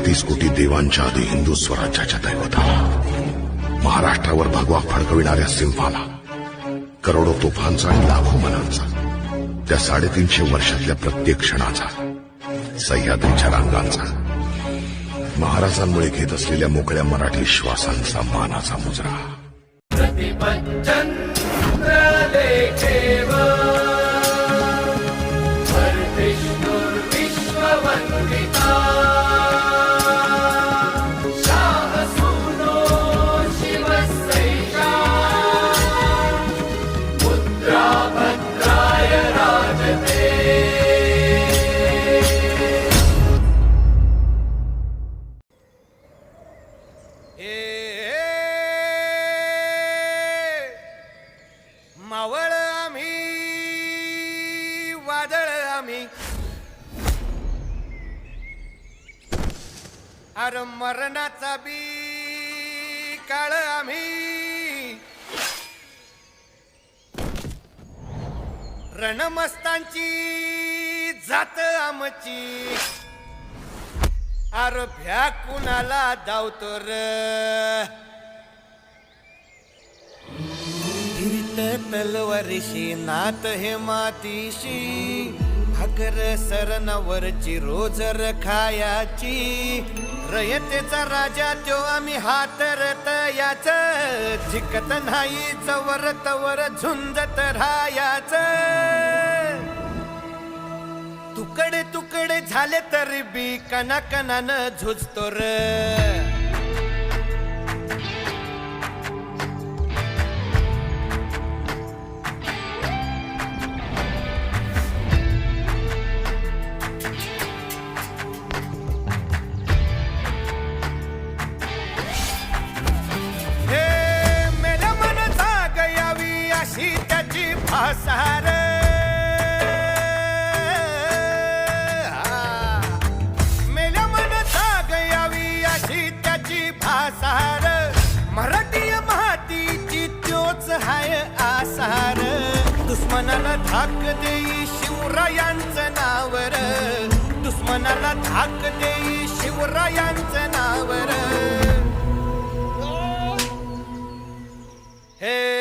तेहतीस कोटी देवांच्या आधी हिंदू स्वराज्याच्या दैवताला महाराष्ट्रावर भगवा फडकविणाऱ्या सिंहाला करोडो तोफांचा आणि लाखो मनांचा त्या साडेतीनशे वर्षातल्या प्रत्येक क्षणाचा सह्याद्रीच्या रांगांचा महाराजांमुळे घेत असलेल्या मोकळ्या मराठी श्वासांचा मानाचा मुजरा. अर मरणाचा बी काळ आम्ही. रणमस्तांची जात आमची. अर भ्या कुणाला धावतो तलवारीशी नात हे मातीशी. भाकर सरणावरची रोजर खायाची रयतेचा राजा तो आम्ही हातरत याच. झिकत नाही चवर तवर झुंजत राहायाच तुकडे तुकडे झाले तरी बी कना कनानं झुजतो र. अशी त्याची फासार मेल्या मन जाग यावी अशी त्याची फासार मराठी मातीची त्योच हाय आसार. दुश्मनाला धाक देई शिवरायांचं नावर. दुश्मनाला धाक देई शिवरायांचं नावर.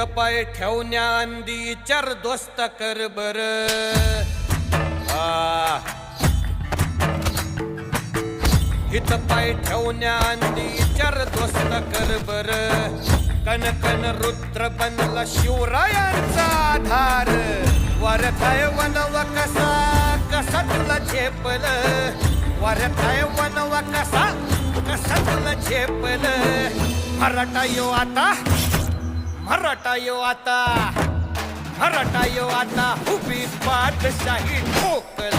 ए, पाय ठेवण्या अंदी चर दोस्त कर बर. हित पाय ठेवण्या अंदी चर दोस्त कर बर. कन कन रुद्र बनला शिवरायांचा आधार. वरथाय वनव कसा कसा तुला झेपल वरथाय वनव कसा कसा तुला झेपल. मराठा यो आता मराठा यो आता मराठा यो आता उभी पाठशाही ठोकल.